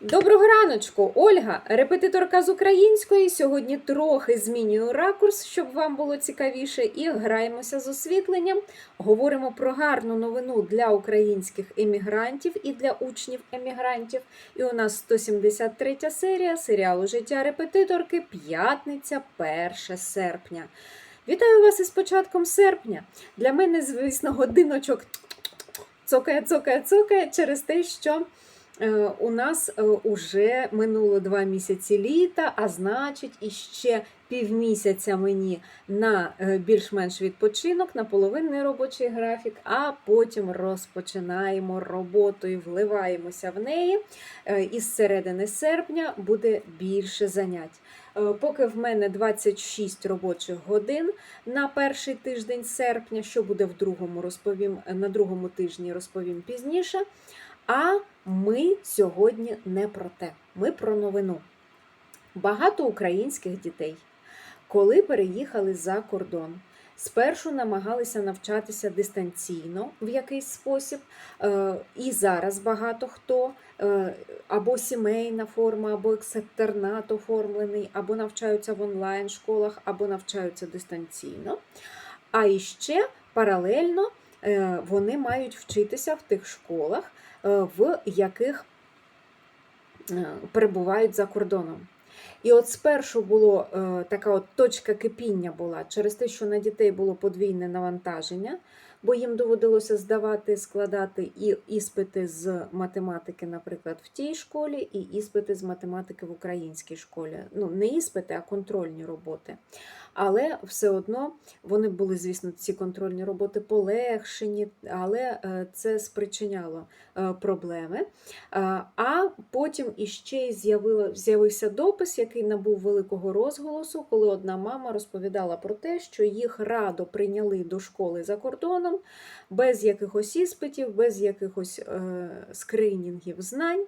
Доброго раночку, Ольга, репетиторка з української. Сьогодні трохи змінюю ракурс, щоб вам було цікавіше, і граємося з освітленням. Говоримо про гарну новину для українських емігрантів і для учнів емігрантів. І у нас 173 серія серіалу Життя репетиторки, п'ятниця, 1 серпня. Вітаю вас із початком серпня. Для мене, звісно, годиночок цокає, цокає, цокає через те, що. Е, У нас е, уже минуло два місяці літа, а значить, іще півмісяця мені на е, більш-менш відпочинок, на половинний робочий графік, а потім розпочинаємо роботу і вливаємося в неї. Із середини серпня буде більше занять. Поки в мене 26 робочих годин на перший тиждень серпня, що буде в другому розповім на другому тижні, розповім пізніше. А ми сьогодні не про те, ми про новину. Багато українських дітей, коли переїхали за кордон, спершу намагалися навчатися дистанційно в якийсь спосіб, е, і зараз багато хто е, або сімейна форма, або екстернат оформлений, або навчаються в онлайн школах, або навчаються дистанційно. А іще паралельно е, вони мають вчитися в тих школах, в яких е, перебувають за кордоном. І от спершу було е, така от точка кипіння була через те, що на дітей було подвійне навантаження, бо їм доводилося здавати, складати і іспити з математики, наприклад, в тій школі, і іспити з математики в українській школі. Ну, не іспити, а контрольні роботи. Але все одно вони були, звісно, ці контрольні роботи полегшені, але е, це спричиняло е, проблеми. Е, А потім іще й з'явився допис, який набув великого розголосу, коли одна мама розповідала про те, що їх радо прийняли до школи за кордоном без якихось іспитів, без якихось е, скринінгів знань.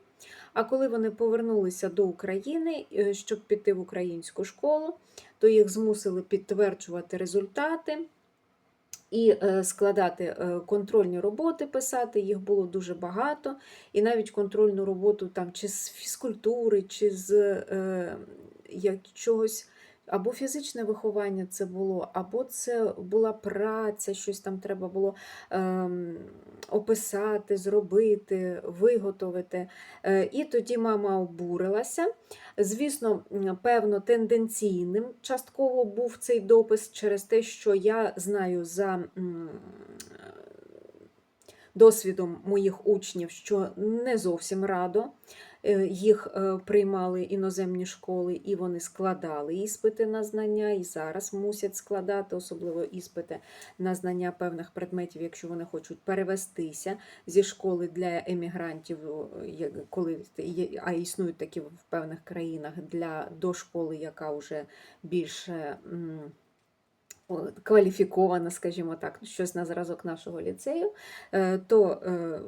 А коли вони повернулися до України, е, щоб піти в українську школу, то їх змусили підтверджувати результати і е, складати е, контрольні роботи, писати. Їх було дуже багато. І навіть контрольну роботу там чи з фізкультури, чи з е, чогось. Або фізичне виховання це було, або це була праця, щось там треба було ем, описати, зробити, виготовити. Е, і тоді мама обурилася. Звісно, певно, тенденційним частково був цей допис через те, що я знаю за досвідом моїх учнів, що не зовсім радо е, їх е, приймали іноземні школи, і вони складали іспити на знання, і зараз мусять складати, особливо іспити на знання певних предметів, якщо вони хочуть перевестися зі школи для емігрантів, коли а існують такі в певних країнах для до школи, яка вже більше. Кваліфікована, скажімо так, щось на зразок нашого ліцею, е, то е,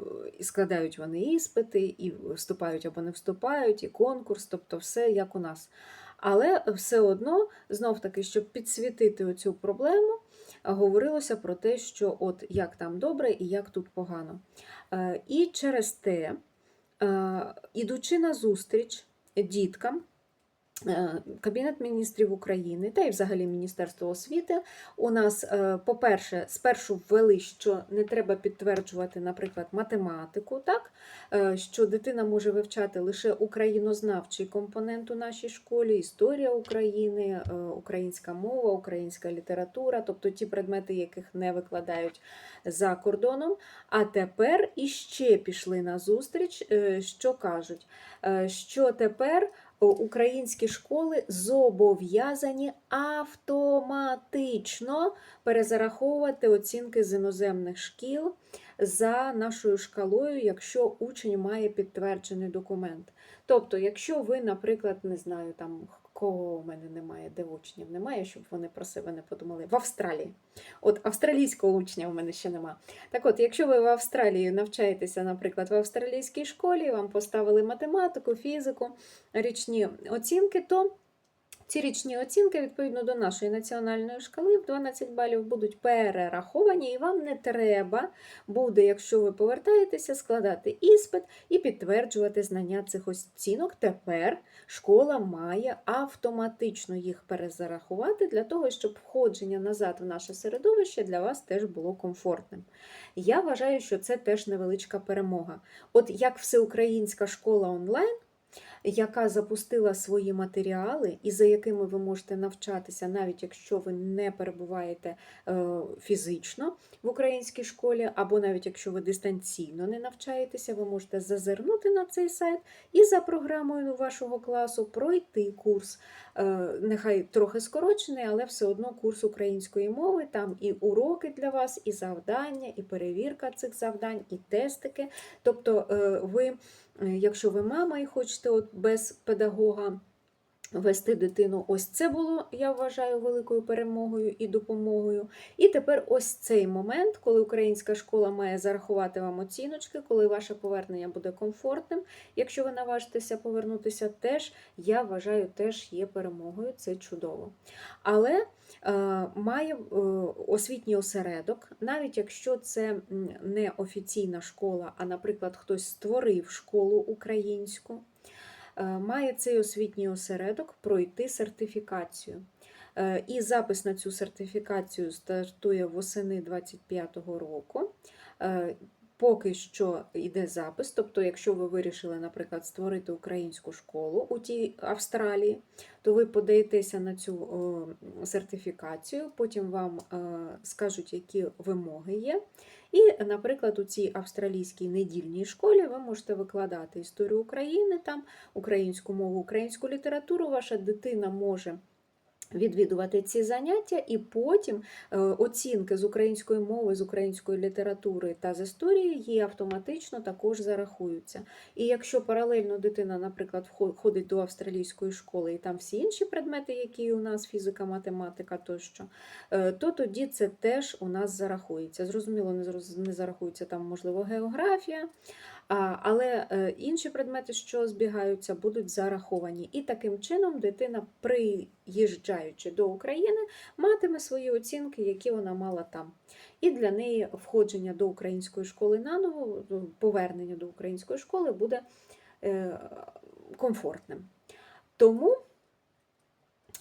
складають вони іспити, і вступають або не вступають, і конкурс, тобто все як у нас. Але все одно, знов таки, щоб підсвітити оцю проблему, говорилося про те, що от як там добре і як тут погано. Е, І через те, ідучи на зустріч діткам, Кабінет міністрів України та й взагалі Міністерство освіти у нас, е, по-перше, спершу ввели, що не треба підтверджувати, наприклад, математику, так? Е, що дитина може вивчати лише українознавчий компонент у нашій школі, історія України, е, українська мова, українська література, тобто ті предмети, яких не викладають за кордоном. А тепер іще пішли на зустріч, е, що кажуть, Е, що тепер українські школи зобов'язані автоматично перезараховувати оцінки з іноземних шкіл за нашою шкалою, якщо учень має підтверджений документ. Тобто, якщо ви, наприклад, не знаю, там кого у мене немає, де учнів немає, щоб вони про себе не подумали. В Австралії. От австралійського учня у мене ще нема. Так от, якщо ви в Австралії навчаєтеся, наприклад, в австралійській школі, вам поставили математику, фізику, річні оцінки, то Ці річні оцінки, відповідно до нашої національної шкали, в 12 балів будуть перераховані, і вам не треба буде, якщо ви повертаєтеся, складати іспит і підтверджувати знання цих оцінок. Тепер школа має автоматично їх перезарахувати для того, щоб входження назад в наше середовище для вас теж було комфортним. Я вважаю, що це теж невеличка перемога. От як всеукраїнська школа онлайн, яка запустила свої матеріали, і за якими ви можете навчатися, навіть якщо ви не перебуваєте е, фізично в українській школі, або навіть якщо ви дистанційно не навчаєтеся, ви можете зазирнути на цей сайт і за програмою вашого класу пройти курс. Е, Нехай трохи скорочений, але все одно курс української мови. Там і уроки для вас, і завдання, і перевірка цих завдань, і тестики. Тобто, е, ви, е, якщо ви мама і хочете от без педагога вести дитину, ось це було, я вважаю, великою перемогою і допомогою. І тепер ось цей момент, коли українська школа має зарахувати вам оціночки, коли ваше повернення буде комфортним. Якщо ви наважитеся повернутися, теж я вважаю, теж є перемогою. Це чудово. Але е, має е, освітній осередок, навіть якщо це не офіційна школа, а, наприклад, хтось створив школу українську, має цей освітній осередок пройти сертифікацію. Е, І запис на цю сертифікацію стартує восени 25-го року. Поки що йде запис, тобто, якщо ви вирішили, наприклад, створити українську школу у тій Австралії, то ви подаєтеся на цю сертифікацію, потім вам е, скажуть, які вимоги є. І, наприклад, у цій австралійській недільній школі ви можете викладати історію України, там українську мову, українську літературу. Ваша дитина може відвідувати ці заняття, і потім е, оцінки з української мови, з української літератури та з історії їй автоматично також зарахуються. І якщо паралельно дитина, наприклад, вхо- ходить до австралійської школи і там всі інші предмети, які у нас фізика, математика тощо, е, то тоді це теж у нас зарахується. Зрозуміло, не зарахується там, можливо, географія, але е, інші предмети, що збігаються, будуть зараховані. І таким чином дитина, приїжджаючи до України, матиме свої оцінки, які вона мала там. І для неї входження до української школи наново, ну, повернення до української школи буде е, комфортним. Тому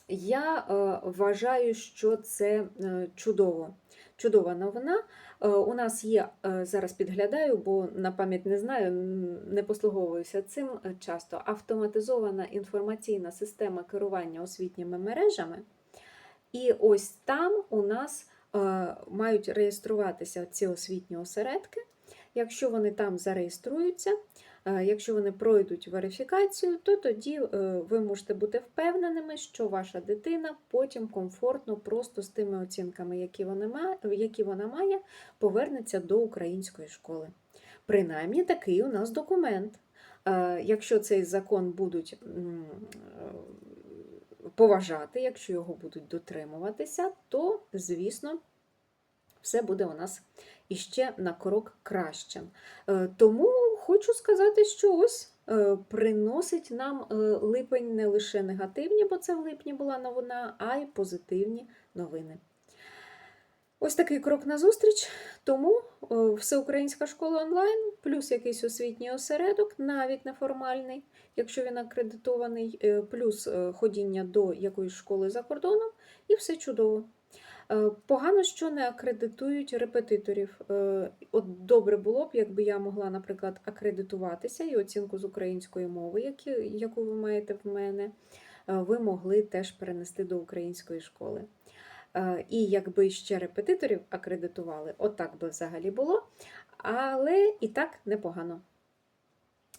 я е, вважаю, що це е, чудово. Чудова новина. Е, У нас є, е, зараз підглядаю, бо на пам'ять не знаю, не послуговуюся цим е, часто. Автоматизована інформаційна система керування освітніми мережами. І ось там у нас мають реєструватися ці освітні осередки. Якщо вони там зареєструються, якщо вони пройдуть верифікацію, то тоді е, ви можете бути впевненими, що ваша дитина потім комфортно, просто з тими оцінками, які вона має, які вона має повернеться до української школи. Принаймні такий у нас документ. Е, Якщо цей закон будуть е, поважати, якщо його будуть дотримуватися, то, звісно, все буде у нас іще на крок кращим. Е, Тому хочу сказати, що ось е, приносить нам е, липень не лише негативні, бо це в липні була новина, а й позитивні новини. Ось такий крок назустріч. Тому е, всеукраїнська школа онлайн, плюс якийсь освітній осередок, навіть неформальний, якщо він акредитований, плюс ходіння до якоїсь школи за кордоном, і все чудово. Е, Погано, що не акредитують репетиторів. Е, От добре було б, якби я могла, наприклад, акредитуватися і оцінку з української мови, яку ви маєте в мене, е, ви могли теж перенести до української школи. І якби ще репетиторів акредитували, отак би взагалі було. Але і так непогано.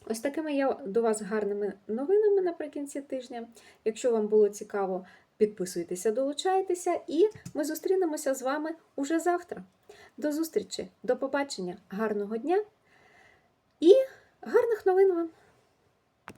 Ось такими я до вас гарними новинами наприкінці тижня. Якщо вам було цікаво, підписуйтеся, долучайтеся, і ми зустрінемося з вами уже завтра. До зустрічі, до побачення, гарного дня і гарних новин вам!